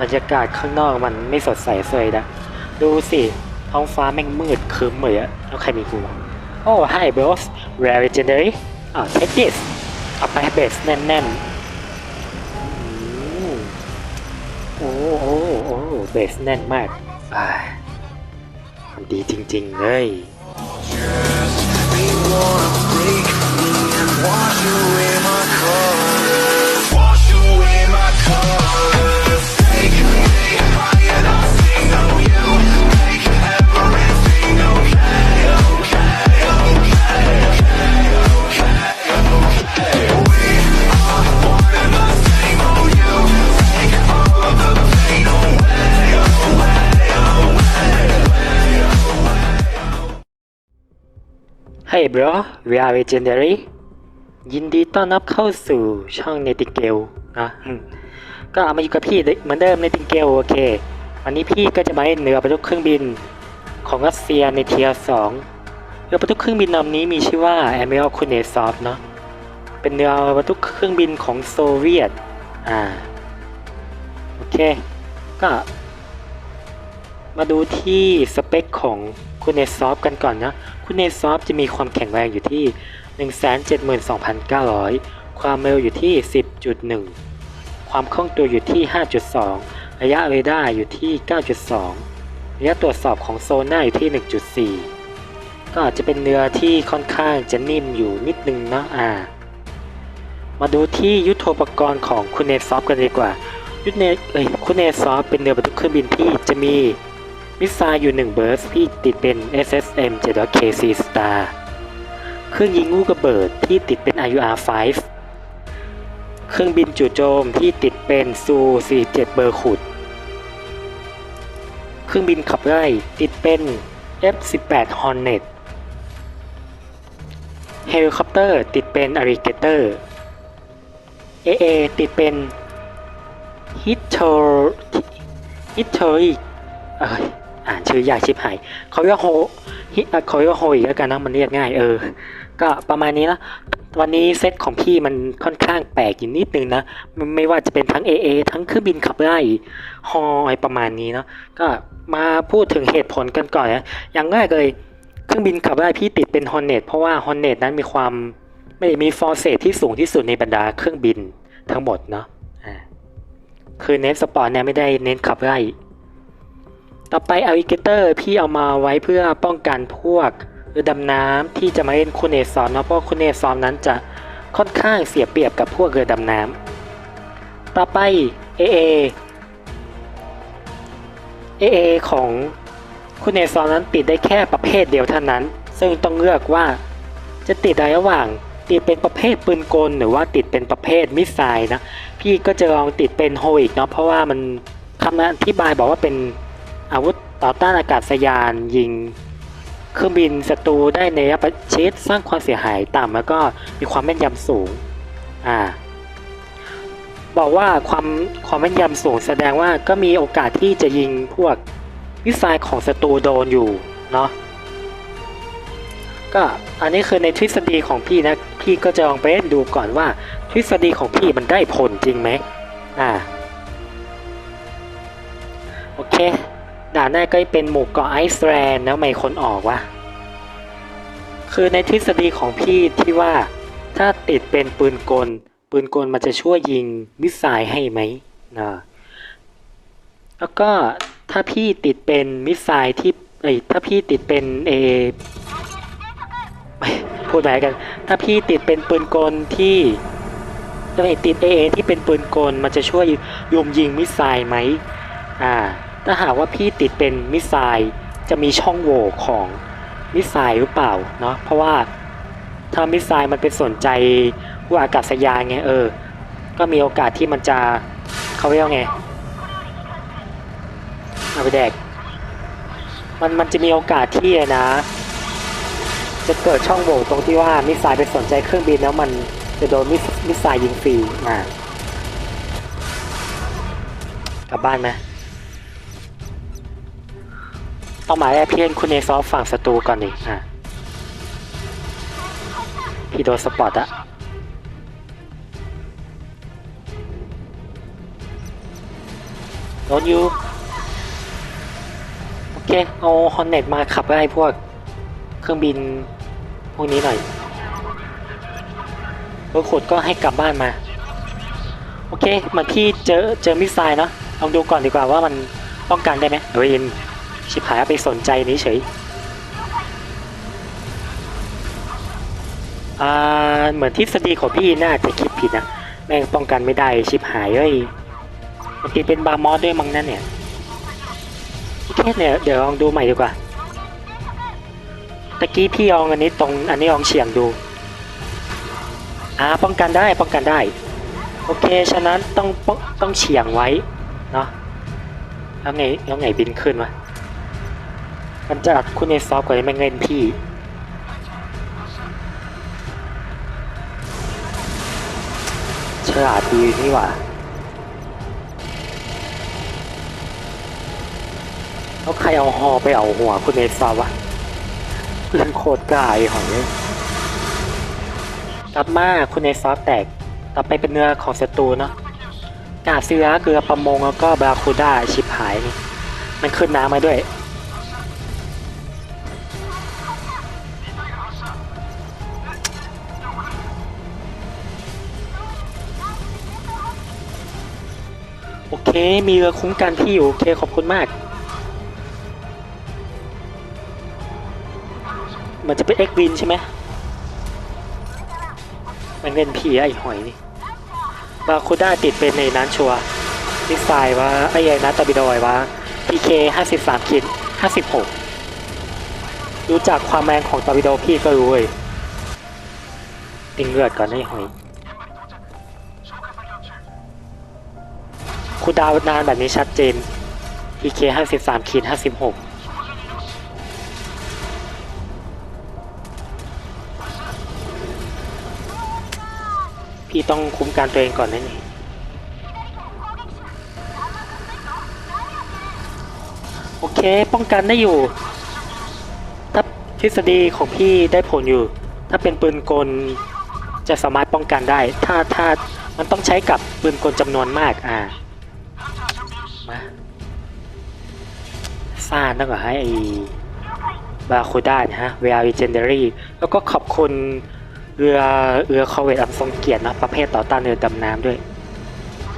บรรยากาศข้างนอกมันไม่สดใสเลยนะ ดูสิท้องฟ้าแม่งมืดครึ้มเลยอะแล้วใครมีกูโอ้ hi bros rare legendary อ่า take this เอาไปเบสแน่นๆ โอ้โอ้โอ้เบสแน่นมากอ่ามันดีจริง ๆ เลย They Hey bro we are legendary ยินดีต้อนรับเข้าสู่ช่องเนติเกลนะก็มาอยู่กับพี่เหมือนเดิมเนติเกลโอเควันนี้พี่ก็จะมาเล่นเรือบรรทุกเครื่องบินของรัสเซียในเทียร์สองเรือบรรทุกเครื่องบินลำนี้มีชื่อว่า Admiral Kunetsov เนาะเป็นเรือบรรทุกเครื่องบินของโซเวียตอ่าโอเคก็มาดูที่สเปคของคุณเนซอฟกันก่อนนะ คุณเนซอฟจะมีความแข็งแรงอยู่ที่ 172,900 ความเร็วอยู่ที่ 10.1 ความคล่องตัวอยู่ที่ 5.2 ระยะเรดาร์อยู่ที่ 9.2 ระยะตรวจสอบของโซน่าอยู่ที่ 1.4 ก็อาจจะเป็นเนื้อที่ค่อนข้างจะนิ่มอยู่นิดนึงนะอ่า มาดูที่ยุทโธปกรณ์ของคุณเนซอฟกันดีกว่า ยุทธเนเอ้ยคุณเนซอฟเป็นเรือบรรทุกเครื่องบินที่จะมี มิสไซล์อยู่1เบิร์สที่ติดเป็น SSM 7 KC Star เครื่องยิงลูกระเบิดที่ติดเป็น IUR 5เครื่องบินจู่โจมที่ติดเป็นซู47เบอร์ขุด เครื่องบินขับไล่ติดเป็น F18 Hornet เฮลิคอปเตอร์ติดเป็น Alligator AA ติดเป็นฮิตโชฮิตโชอีกเอ้ย อ่านชื่อยากชิบหายเขาเรียกโฮเขาเรียกโฮอีกแล้วกันนะมันเรียกง่ายเออ ก็ประมาณนี้นะวันนี้เซตของพี่มันค่อนข้างแปลกอยู่นิดนึงนะไม่ว่าจะเป็นทั้ง AA ทั้งเครื่องบินขับไล่ฮออะไรประมาณนี้เนาะก็มาพูดถึงเหตุผลกันก่อนนะอย่างแรกเลยเครื่องบินขับไล่พี่ติดเป็น Hornet เพราะว่า Hornet นั้นมีความไม่มีฟอร์เซที่สูงที่สุดในบรรดาเครื่องบินทั้งหมดเนาะคือเน้นสปอร์ตเนี่ยไม่ได้เน้นขับไล่ ต่อไปอ l ลิเกเตอร์พี่เอามาไว้เพื่อป้องกันพวกเรือดำน้ำที่จะมาเล่นคูเนซอนนะเพราะคูเนซอนนั้นจะค่อนข้างเสียเปรียบกับพวกเรือดำน้ำต่อไป AA AA ของคูเนซอนนั้นติดได้แค่ประเภทเดียวเท่านั้น ซึ่งต้องเลือกว่าจะติดอะไรระหว่างติดเป็นประเภทปืนกลหรือว่าติดเป็นประเภทมิสไซล์นะพี่ก็จะลองติดเป็นโฮอีกเนาะเพราะว่ามันคำอธิบายบอกว่าเป็น อาวุธต่อต้านอากาศยานยิงเครื่องบินศัตรูได้ในระยะประชิดสร้างความเสียหายต่ำแล้วก็มีความแม่นยำสูงอ่าบอกว่าความความแม่นยำสูงแสดงว่าก็มีโอกาสที่จะยิงพวกมิสไซล์ของศัตรูโดนอยู่เนาะก็อันนี้คือในทฤษฎีของพี่นะพี่ก็จะลองไปเล่นดูก่อนว่า ทฤษฎีของพี่มันได้ผลจริงไหมอ่าโอเค ด่านหน้าก็เป็นหมู่เกาะไอซ์แลนด์แล้วไม่คนออกวะคือในทฤษฎีของพี่ที่ว่าถ้าติดเป็นปืนกล ปืนกลมันจะช่วยยิงมิสไซล์ให้ไหมนะแล้วก็ถ้าพี่ติดเป็นมิสไซล์ที่เอ้ถ้าพี่ติดเป็นเอพูดไปกัน ถ้าพี่ติดเป็นปืนกลที่จะไม่ติดเอที่เป็นปืนกลมันจะช่วยยุมยิงมิสไซล์ไหมอ่า ถ้าหากว่าพี่ติดเป็นมิสไซล์จะมีช่องโหว่ของมิสไซล์หรือเปล่าเนาะเพราะว่าถ้ามิสไซล์มันเป็นสนใจพวกอากาศยานไงเออ ก็มีโอกาสที่มันจะเขาเรียกไงเอาไปแดกมันมันจะมีโอกาสที่นะ จะเกิดช่องโหว่ตรงที่ว่ามิสไซล์ไปสนใจเครื่องบินแล้วมันจะโดนมิสมิสไซล์ยิงฟรีมากลับบ้านไหม ต้องหมายแรกพี่เล่นคุณเนซอฟฝั่งศัตรูก่อนดิอะพี่โดนสปอตอะโดนยูโอเค เอาฮอนเน็ตมาขับไล่พวกเครื่องบินพวกนี้หน่อยรถขุดก็ให้กลับบ้านมา โอเคมือนพี่เจอเจอมิสไซล์เนาะลองดูก่อนดีกว่าว่ามันป้องกันได้ไหมเฮ้ย ชิบหายไปสนใจนี้เฉยอ่าเหมือนทฤษฎีของพี่น่าจะคิดผิดนะแม่งป้องกันไม่ได้ชิบหายเอ้ยบางทีเป็นบาร์มอสด้วยมั้งนั่นเนี่ยโอเคเนี่ยเดี๋ยวลองดูใหม่ดีกว่าตะกี้พี่ลองอันนี้ตรงอันนี้ลองเฉียงดูอ่าป้องกันได้ป้องกันได้ โอเคฉะนั้นต้องต้องเฉียงไว้เนาะแล้วไงแล้วไงบินขึ้นวะ มันจะอัดคุณในซอฟกว่าไม่เงินพี่ฉลาดดีนี่หว่าแล้วใครเอาฮอไปเอาหัวคุณเอซาวะเรื่องโคตรกาไอ้หอยเลยกลับมาคุณเอซอฟแตกต่อไปเป็นเนื้อของศัตรูเนาะกาเสือเกลือประมงแล้วก็บาคูด้าชิบหายนี่มันขึ้นน้ำมาด้วย เคมีเรือคุ้มกันที่อยู่โอเคขอบคุณมาก มันจะเป็นเอ็กวินใช่ไหมมันเป็นผีไอ้หอยนี่บาคูด้าติดเป็นในนั้นชัวมิสไซล์ว่าไอ้ไอ้นัตตาบิโดยว่า PK 53คิด56รู้จักความแรงของตอร์ปิโดพี่ก็รู้เลยติงเลือดก่อนไอ้หอย คูดาวนานแบบนี้ชัดเจน PK 53ขีด56พี่ต้องคุ้มกันตัวเองก่อนนะนี่โอเคป้องกันได้อยู่ ถ้าทฤษฎีของพี่ได้ผลอยู่ ถ้าเป็นปืนกลจะสามารถป้องกันได้ ถ้าถ้ามันต้องใช้กับปืนกลจำนวนมากอ่า มาซ่านักเหรอให้ไอบาโคด้านี่ยฮะเวลา legendary แล้วก็ขอบคุณเรือเรือคอเวตอันทรงเกียรตินะประเภทต่อต้านเรือดำน้ำด้วย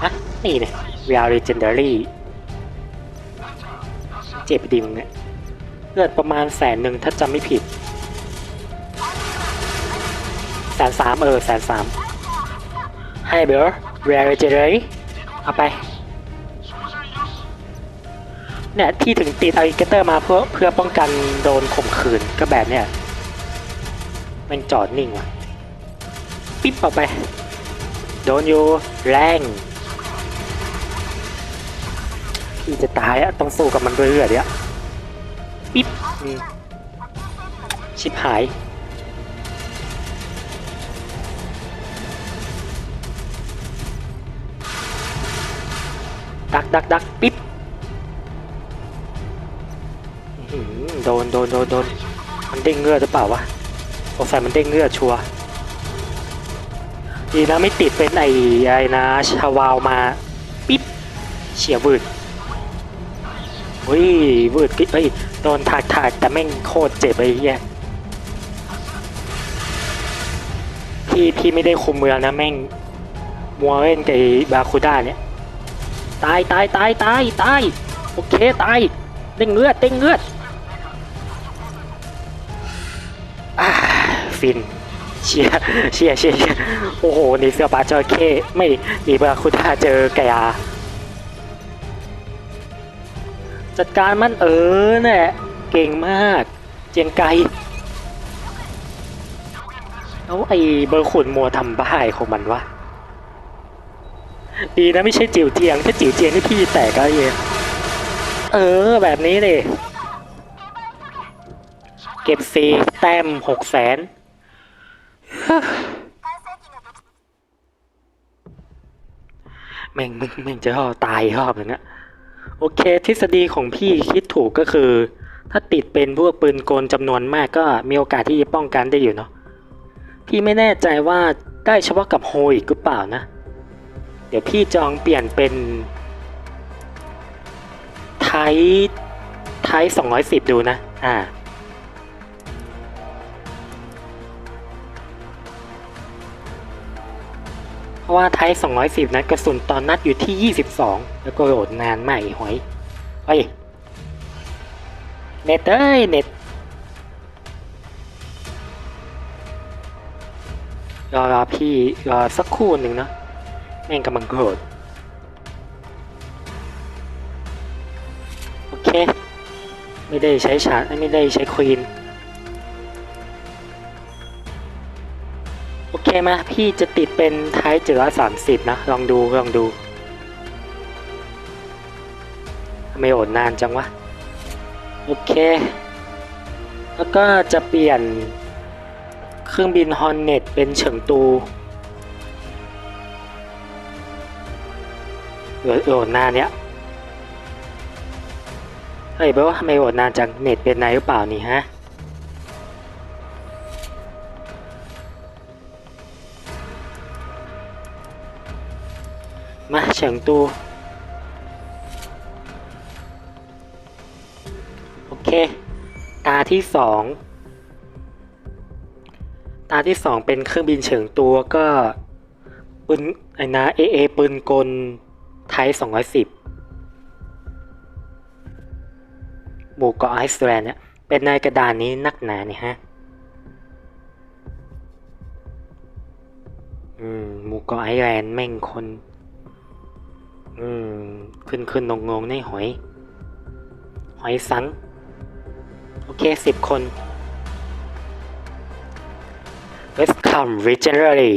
อะนี่เนี่ยเวลา legendary เจ็บดีมึงเนี่ยเลือดประมาณแสนหนึ่งถ้าจำไม่ผิดแสนสามเออแสนสามให้เบอร์เวลา legendary เอาไป เนี่ยที่ถึงติดอ l ลิเกเตอร์มาเพื่อเพื่อป้องกันโดนข่มขืนก็แบบเนี่ยมันจอดนิ่งว่ะ ปิ๊บออกไป โดนอยู่แรงพี่จะตายอะต้องสู้กับมันด้วยเลือดเนี่ยปิ๊บอืมชิบหายดักดักดักปิ๊บ โดนโดนโดนโดนมันเด้งเงือหรือเปล่าวะสงสัยมันเด้งเงือชัวร์ดีนะไม่ติดเป็นไอ้ไอ้นะชาวาวมาปิ๊บเฉียววืดเฮ้ยวืดปิ๊บเฮ้ยโดนถากถากแต่แม่งโคตรเจ็บไอ้เหี้ยพี่พี่ไม่ได้คุมเมืองนะแม่งมัวเล่นกับบาคูด้าเนี่ยตายตายตายตายตายโอเคตายเด้งเลือดเด้งเลือด ฟิน เชียเชียเชียโอ้โหหนี่เสือปลาจระเข้ ไม่หนีบาคุด้าเจอแกยาจัดการมันเออเนี่ยเก่งมาก เจียงไกแล้วไอ้เบอร์ขุนมัวทำบ้ายของมันวะดีนะไม่ใช่จิ๋วเจียง ถ้าจิ๋วเจียงนี่พี่แตกแล้วเองเออ แบบนี้เลยเก็บซีแต้มหกแสน แม่งแม่งแม่งจะรอตายรอบหนึงอะโอเค ทฤษฎีของพี่คิดถูกก็คือ ถ้าติดเป็นพวกปืนกลจำนวนมากก็มีโอกาสที่จะป้องกันได้อยู่เนาะพี่ไม่แน่ใจว่าได้เฉพาะกับโฮอีกหรือเปล่านะ เดี๋ยวพี่จองเปลี่ยนเป็นไท้ายท้ายสองร้อยสิบดูนะ อ่า เพราะว่าไทย210 นั้นกระสุนตอนนัดอยู่ที่ 22 แล้วก็โหลดนานมากอีหอยเฮ้ยเน็ตเอ้ยเน็ตรอรอพี่รอสักครู่หนึ่งนะแม่งกำลังโกรธโอเค ไม่ได้ใช้ชาร์จไม่ได้ใช้ควีน โอเคมาพี่จะติดเป็นท้ายเจ็ดร้อสามสิบนะ ลองดูลองดู ไมโอดนานจังวะ โอเค แล้วก็จะเปลี่ยนเครื่องบินฮอนเน็ตเป็นเฉิงตูโหลดโหลดนานเนี้ยเฮ้ยเบลทำไมโหลดนานจังเน็ตเป็นไงหรือเปล่านี่ฮะ งตูโอเค ตาที่สองตาที่สองเป็นเครื่องบินเฉิงตัวก็ปืนไอ้นะเอเอปืนกลไทสองร้อยสิบหมู่เกาะไอซ์แลนด์เนี่ยเป็นในกระดานนี้นักหนาเนี่ยฮะ อืมหมู่เกาะไอซ์แลนด์แม่งคน อืม ขึ้นขึ้นงงงในหอย หอยสัง โอเคสิบคน Welcome Legendary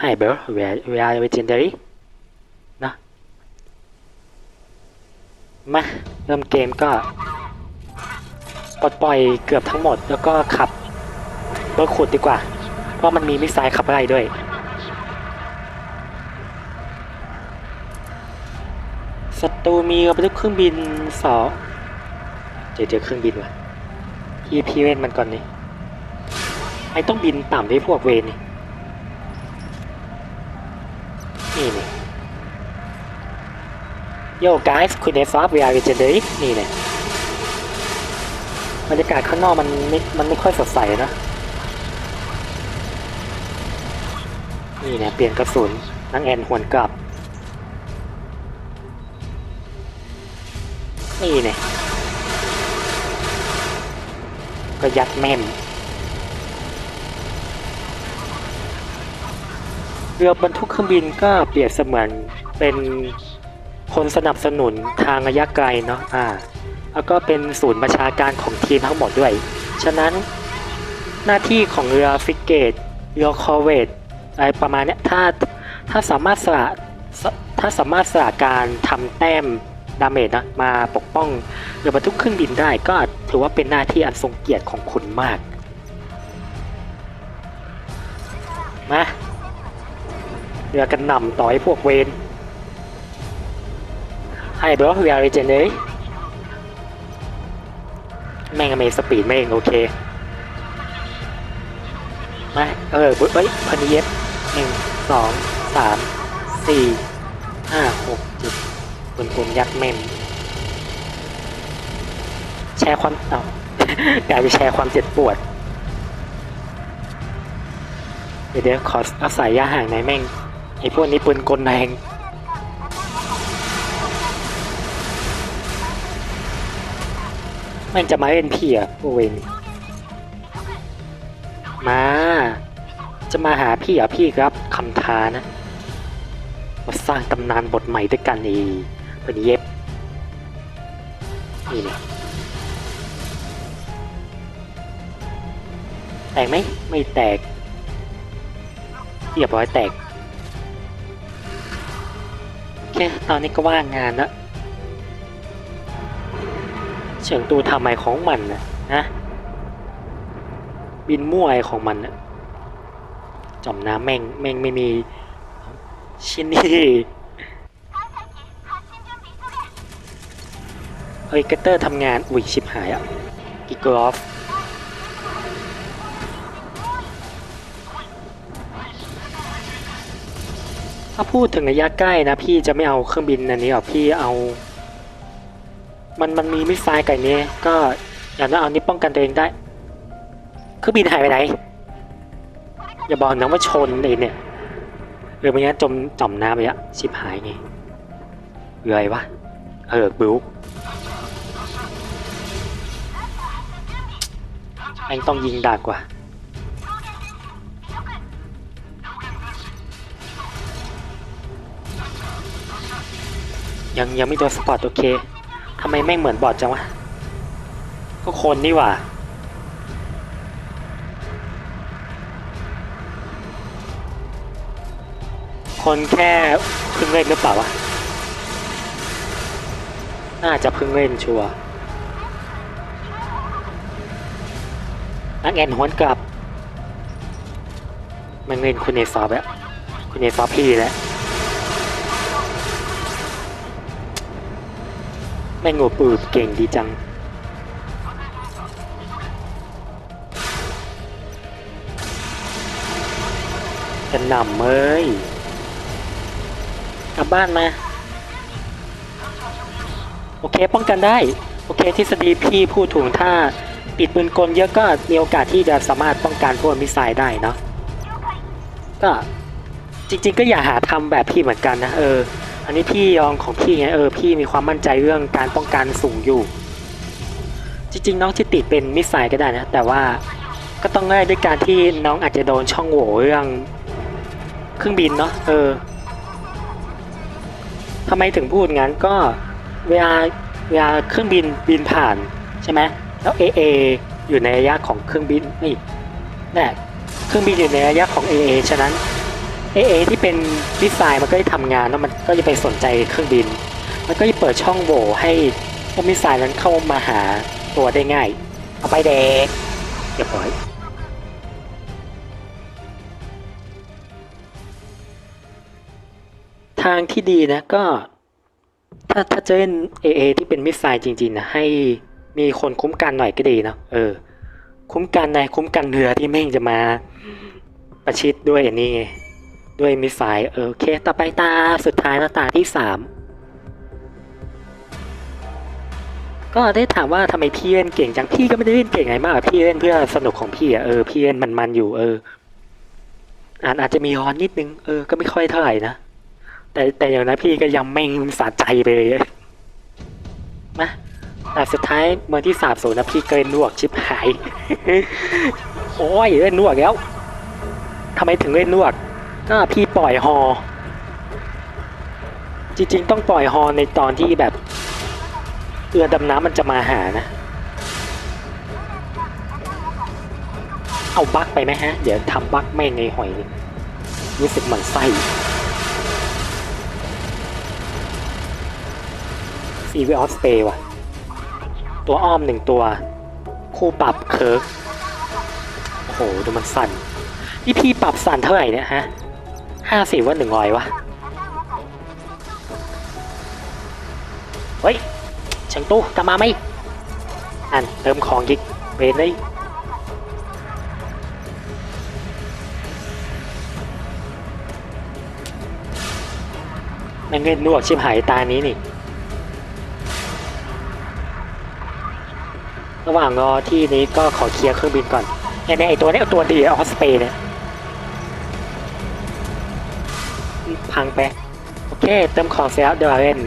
Hi bro we are we are Legendary นะมาเริ่มเกมก็ปลดปล่อยเกือบทั้งหมดแล้วก็ขับเบอรถขุดดีกว่า เพราะมันมีมิสไซล์ขับไล่ด้วย ศั ตูมีเรือเครื่องบินสองเจอเจอเครื่องบินว่ะพี่พี่เว้นมันก่อนนี่ไอต้องบินต่ำด้พวกเวนนี่นี่นี่โย่ guys คุณเอฟฟาร์ we are legendary นี่เนี่ยบรรยากาศข้างนอกมันไม่มันไม่ค่อยสดใสนะ นี่เนี่ยเปลี่ยนกระสุนนังแอนหวนกลับ นี่เนี่ยก็ยัดแม่มเรือบรรทุกเครื่องบินก็เปรียบเสมือนเป็นคนสนับสนุนทางระยะไกลเนาะอ่าแล้วก็เป็นศูนย์ประชาการของทีมทั้งหมดด้วย ฉะนั้นหน้าที่ของเรือฟิกเกตเรือคอเวตอะไรประมาณเนี้ยถ้าถ้าสามารถสละถ้าสามารถสละการทำแต้ม ดาเมจนะมาปกป้องเรือบรรทุกเครื่องบินได้ก็ถือว่าเป็นหน้าที่อันทรงเกียรติของคุณมาก มาเรือกันหนำต่อให้พวกเวนให้บล็อกเรียลเจนเลยแม่งเมสปีดแม่งโอเคมาเออเฮ้ยพันเย็บหนึ่งสองสามสี่ห้าหก เจ็ดคุณคุณยักษ์เมมแชร์ความเอากลายไปแชร์ความเจ็บปวด เดี๋ยวขออาศัยยาห่างหนแม่ง ไอ้พวกนี้ปืนกลแรงแม่งจะมาเล่นพี่อะพวกเวนมา จะมาหาพี่อะพี่ครับคำท้านะ มาสร้างตำนานบทใหม่ด้วยกันอีเพื่อนเย็บนี่เนี่ยแตกไหมไม่แตกเรียบร้อยแตกโอเคตอนนี้ก็ว่างงานแล้วเฉิงตูทำไมของมันนะนะบินมั่วไอของมันนะจอมน้ำแม่งแม่งไม่มีชินนี่ เฮ้ยเกตเตอร์ทำงาน อุ้ยชิบหายอะกิกอฟถ้าพูดถึงระยะใกล้นะ พี่จะไม่เอาเครื่องบินอันนี้หรอกพี่เอา มันมันมีมิสไซล์ไก่นี้ก็อย่างนั้นเอานี้ป้องกันตัวเองได้ เครื่องบินหายไปไหน อย่าบอกนะว่าชนเลยเนี่ยเรือมันยังจมจมน้ำไปอะชิบหายไงเรืออะไรวะเออบิว แม่งต้องยิงดากกว่ายังยังไม่โดนสปอร์ตโอเคทำไมแม่งเหมือนบอดจังวะ ก็คนนี่หว่า คนแค่พิ่งเล่นหรือเปล่าวะ น่าจะพิ่งเล่นชัวร์ นักแอนฮวนกลับ มันเล่นคุณเอซอฟแล้วคุณเอซอฟพี่แล้วแม่งโง่ปืบเก่งดีจังกันหน่ำเอ้ยกลับบ้านมา โอเคป้องกันได้ โอเคทฤษฎีพี่พูดถูกถ้า ปิดปืนกลเยอะก็มีโอกาสที่จะสามารถป้องกันพวกมิสไซล์ได้เนาะก็จริง ๆ ก็อย่าหาทำแบบพี่เหมือนกันนะเออ อันนี้พี่ยองของพี่ไงเออพี่มีความมั่นใจเรื่องการป้องกันสูงอยู่ จริง ๆ น้องจะติดเป็นมิสไซล์ก็ได้นะ แต่ว่าก็ต้องได้ด้วยการที่น้องอาจจะโดนช่องโหว่เรื่องเครื่องบินเนาะเออทำไมถึงพูดงั้นก็เวลาเวลาเครื่องบินบินผ่านใช่ไหม แล้ว AA อยู่ในระยะของเครื่องบินนี่แน่เครื่องบินอยู่ในระยะของ AA ฉะนั้นเอเอที่เป็นดีไซน์มันก็จะทำงานแล้วมันก็จะไปสนใจเครื่องบิน มันก็จะเปิดช่องโหว่ให้พวกมิสไซล์นั้นเข้ามาหาตัวได้ง่าย เอาไปเด็กเรียบร้อยทางที่ดีนะก็ ถ้าถ้าจะเล่น AA ที่เป็นมิสไซล์จริงๆนะให้ มีคนคุ้มกันหน่อยก็ดีเนอะเออ คุ้มกันในคุ้มกันเรือที่แม่งจะมาประชิดด้วยอันนี้ด้วยมิสไซล์เออโอเค ต่อไปตาสุดท้ายแล้วตาที่สามก็ได้ถามว่าทำไมพี่เล่นเก่งจังพี่ก็ไม่ได้เล่นเก่งไงมาก พี่เล่นเพื่อสนุกของพี่อะเออพี่เล่นมันๆอยู่ เอออาจอาจจะมีฮอนนิดนึงเออก็ไม่ค่อยเท่าไหร่นะแต่แต่อย่างนั้นพี่ก็ยังแม่งสะใจไปเลยมา แต่สุดท้ายเมื่อที่สาบสูญนะพี่เกินนวกชิบหาย โอ้ยเล่นนวกแล้วทำไมถึงเล่นนวกก็พี่ปล่อยฮอ จริงๆ ต้องปล่อยฮอในตอนที่แบบเรือดำน้ำมันจะมาหานะ เอาบั๊กไปไหมฮะ เดี๋ยวทำบั๊กแม่งในหอย รู้สึกหมันไส้ซีวีออสเปว่ะ ตัวอ้อมหนึ่งตัว คู่ปรับเคิร์กโอ้โหดูมันสั่นนี่พี่ปรับสั่นเท่าไหร่เนี่ยฮะห้าสิบว่าหนึ่งร้อยวะเฮ้ยเฉิงตู้กลับมาไหมอันเติมของยิกเบนเลยแม่งเล่นนวกชิบหายตานี้นี่ ระหว่างรอที่นี้ก็ขอเคลียร์เครื่องบินก่อนเนี่ยไอตัวนี้เอาตัวดีออสเปย์เนี่ยพังไป โอเค เติมของเสร็จแล้วเดี๋ยวเราเล่น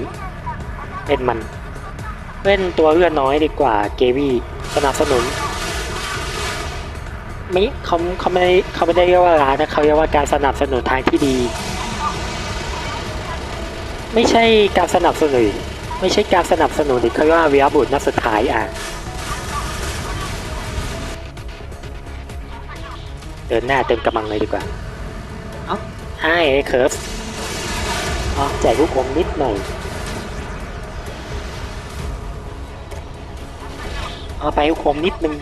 เล่นมันเล่นตัวเลือดน้อยดีกว่าเกวี่สนับสนุนไม่เขาเขาไม่เขาไม่ได้เรียกว่าร้านนะเขาเรียกว่าการสนับสนุนทางที่ดี ไม่ใช่การสนับสนุน ไม่ใช่การสนับสนุนหรือเขาเรียกว่าวิยบุตรนัดสุดท้ายอะ เดินหน้าเต็มกำลังเลยดีกว่าเอ้าไฮเคิร์ฟอ๋อแจกลูกอมนิดหน่อยเอาไปลูกอมนิดนึง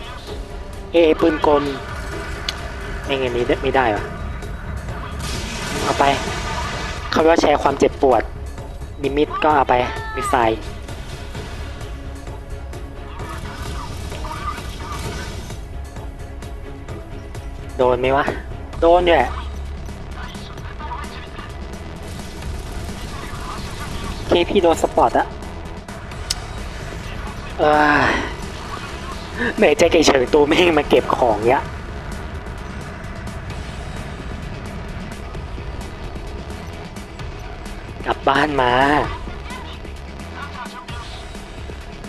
เอปืนกลไม่งั้นนี้ไม่ได้วะเอาไปเขาเรียกว่าแชร์ความเจ็บปวดมิมิดก็เอาไปมิสไซล์ โดนไหมวะ โดนเนี่ยเคพี่โดนสปอร์ตอะเอ้ยแม่ใจไก่เฉิงตัวแม่งมาเก็บของเนี้ยกลับบ้านมา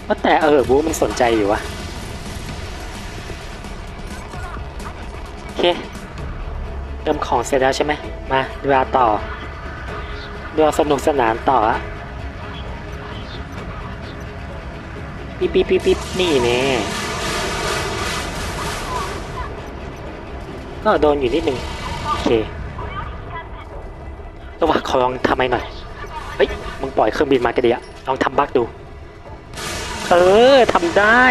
ว่าแต่เออบูมันสนใจอยู่วะ เค เติมของเสร็จแล้วใช่ไหมมาดูอาต่อดูอาสนุกสนานต่ออะปิ๊บปิ๊บปิ๊บปิ๊บนี่แน่ก็โดนอยู่นิดนึงโอเคระหว่างขอลองทำไมหน่อยเฮ้ยมึงปล่อยเครื่องบินมากระเดียลองทำบักดู เออทำได้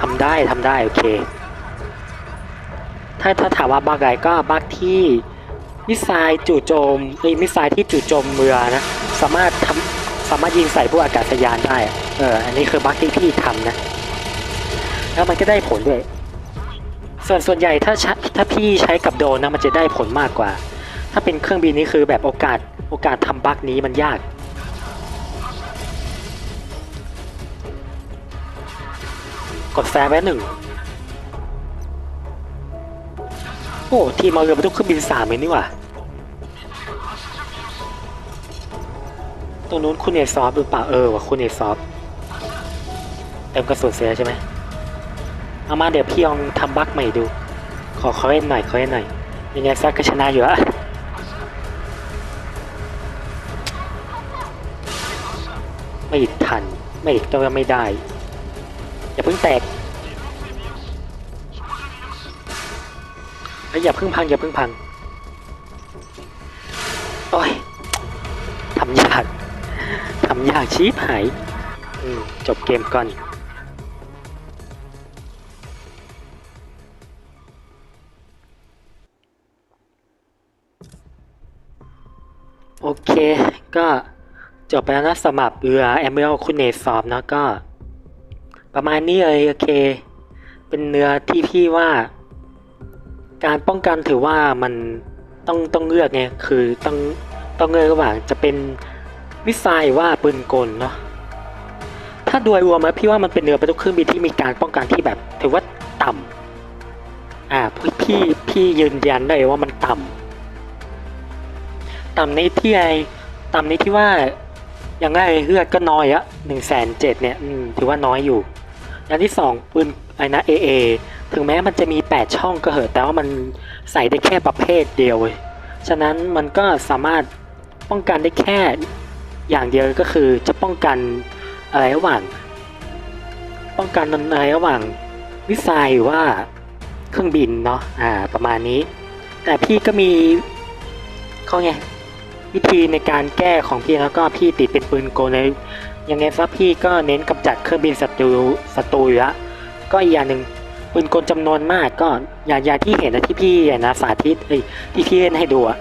ทำได้ทำได้ โอเค ถ้าถ้าถามว่าบักอะไรก็บักที่มิสไซล์จู่โจมไอ้มิสไซล์ที่จู่โจมเมืองนะ สามารถทำสามารถยิงใส่พวกอากาศยานได้ เออ อันนี้คือบักที่พี่ทำนะ แล้วมันก็ได้ผลด้วย ส่วนส่วนใหญ่ถ้าใช้ถ้าพี่ใช้กับโดนนะมันจะได้ผลมากกว่า ถ้าเป็นเครื่องบินนี่คือแบบโอกาสโอกาสทำบั๊กนี้มันยากกดแฟร์ไว้หนึ่ง โอ้ทีมเอาเรือบรรทุกเครื่องบินสามเลยนี่หว่าตรงนู้นคุณเอซอฟหรือเปล่าเออว่ะคุณเอซอฟเติมกระสุนเสียใช่ไหมเอามาเดี๋ยวพี่ลองทำบั๊กใหม่ดู ขอเขอเล่นหน่อยเขอเล่นหน่อยยังไงซักก็ชนะอยู่อะไม่ทัน ไม่ต้องไม่ได้ อย่าเพิ่งแตก ฮ้ยอย่าพิ่งพังอย่าพิ่งพังโอ้ยทำยากทำยากชีพหายจบเกมก่อนโอเค ก็จบไปแล้วนะสำหรับเรือแอมเบลคุณเนซอฟเนะก็ ประมาณนี้เลยโอเค เป็นเนื้อที่พี่ว่า การป้องกันถือว่ามันต้องต้องเลือกไงคือต้องต้องเลือกระหว่างจะเป็นมิสไซล์ว่าปืนกลเนาะถ้าโดยรวมแล้วพี่ว่ามันเป็นเรือบรรทุกเครื่องบินที่มีการป้องกันที่แบบ ถือว่าต่ำอ่าพี่พี่พี่ยืนยันได้ว่ามันต่ำต่ำในที่ไอต่ำในที่ว่าอย่างแรเลยเลือดก็น้อยอะหนึ่งแสนเจ็ดเนี่ยถือว่าน้อยอยู่ อย่างที่สองปืนไอ้นะเอเอ ถึงแม้มันจะมีแปดช่องก็เหอะแต่ว่ามันใส่ได้แค่ประเภทเดียวฉะนั้นมันก็สามารถป้องกันได้แค่อย่างเดียวก็คือจะป้องกันอะไรระหว่าง ป้องกันอะไรระหว่างวิสัยว่าเครื่องบินเนาะอ่าประมาณนี้ แต่พี่ก็มีเขาไงวิธีในการแก้ของพี่แล้วก็พี่ติดเป็นปืนโกลเลยยังไงซะพี่ก็เน้นกำจัดเครื่องบินศัตรูศัตรูอยู่ละก็อีกอย่างหนึ่ง ปืนกลจำนวนมากก็อย่างอย่างที่เห็นนะที่พี่นะสาธิตเอ้ที่พี่เล่นให้ดูอะ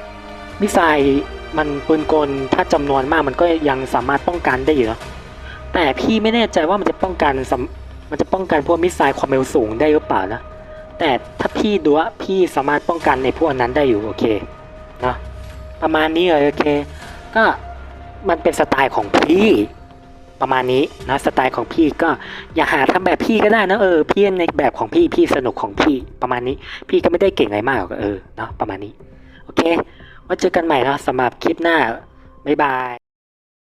มิสไซล์มันปืนกลถ้าจำนวนมากมันก็ยังสามารถป้องกันได้อยู่นะแต่พี่ไม่แน่ใจว่ามันจะป้องกันมันจะป้องกันพวกมิสไซล์ความเร็วสูงได้หรือเปล่านะแต่ถ้าพี่ดูว่าพี่สามารถป้องกันในพวกนั้นได้อยู่โอเคนะประมาณนี้เลยโอเค ก็มันเป็นสไตล์ของพี่ ประมาณนี้นะสไตล์ของพี่ก็อย่าหาทำแบบพี่ก็ได้นะเออพี่ในแบบของพี่พี่สนุกของพี่ประมาณนี้ พี่ก็ไม่ได้เก่งอะไรมากหรอกเออเนาะประมาณนี้ โอเคไว้เจอกันใหม่เนาะสำหรับคลิปหน้าบ๊ายบาย